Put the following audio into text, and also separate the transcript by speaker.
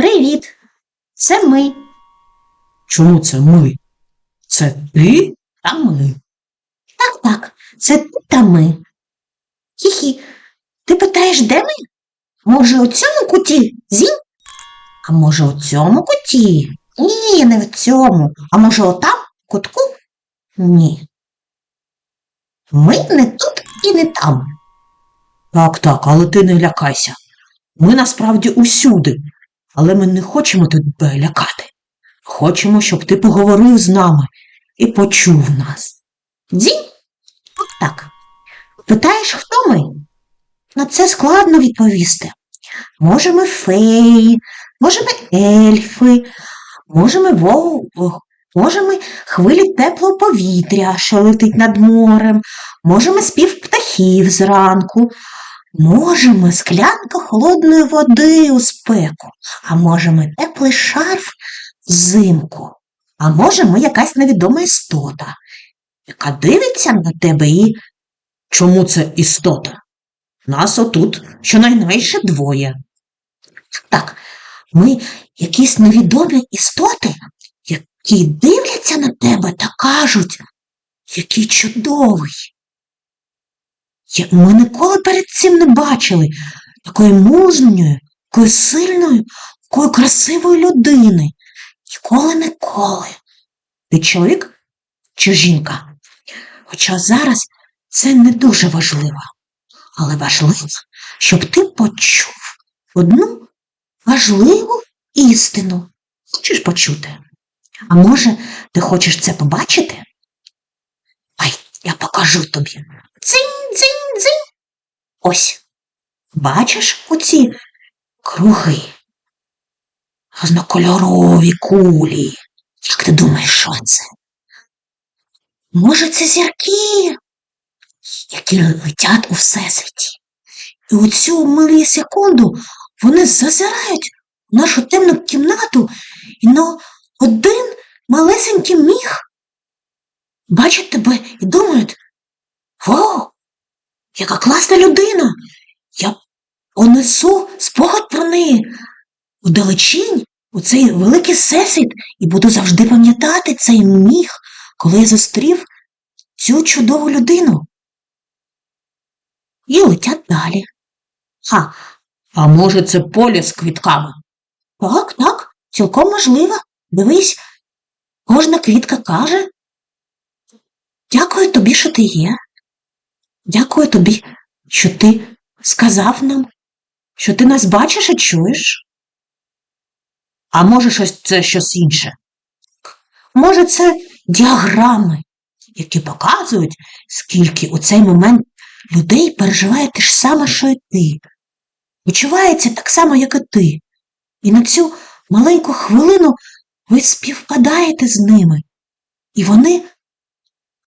Speaker 1: Привіт! Це ми
Speaker 2: Чому це ми? Це ти та ми.
Speaker 1: Так, так, це ти та ми. Хі-хі, ти питаєш, де ми? Може, у цьому куті зім? А може, у цьому куті? Ні, не в цьому. А може, отам, кутку? Ні. Ми не тут і не там.
Speaker 2: Так, так, але ти не лякайся. Ми насправді усюди, але ми не хочемо тебе лякати. Хочемо, щоб ти поговорив з нами і почув нас.
Speaker 1: От так. Питаєш, хто ми? На це складно відповісти. Може, ми феї, може, ми ельфи, може, ми вов... може, ми хвилі теплого повітря, що летить над морем, може, ми спів птахів зранку, може, ми склянка холодної води у спеку, а може, ми теплий шарф взимку, а може, ми якась невідома істота, яка дивиться на тебе і
Speaker 2: Чому це істота? Нас отут щонайменше двоє.
Speaker 1: Так, ми якісь невідомі істоти, які дивляться на тебе та кажуть, який чудовий. Ми ніколи перед цим не бачили такої мужньої, такої сильної, такої красивої людини. Ніколи, ніколи. Ти чоловік чи жінка? Хоча зараз це не дуже важливо, але важливо, щоб ти почув одну важливу істину. Хочеш почути? А може, ти хочеш це побачити? Ай, я покажу тобі. Дзинь. Ось. Бачиш оці круги? Різнокольорові кулі. Як ти думаєш, що це? Може, це зірки, які летять у всесвіті. І у цю милі секунду вони зазирають в нашу темну кімнату і на один малесенький міг бачать тебе і думають, Вау, яка класна людина! Я понесу спогад про неї вдалечінь у цей великий всесвіт і буду завжди пам'ятати цей міг, коли я зустрів цю чудову людину. І летять далі. Ха,
Speaker 2: А може, це поле з квітками?
Speaker 1: Так, так, цілком можливо. Дивись, кожна квітка каже. Дякую тобі, що ти є. Дякую тобі, що ти сказав нам, що ти нас бачиш і чуєш.
Speaker 2: А може, щось це щось інше?
Speaker 1: Може, це діаграми, які показують, скільки у цей момент людей переживає те ж саме, що й ти. Почувається так само, як і ти. І на цю маленьку хвилину ви співпадаєте з ними. І вони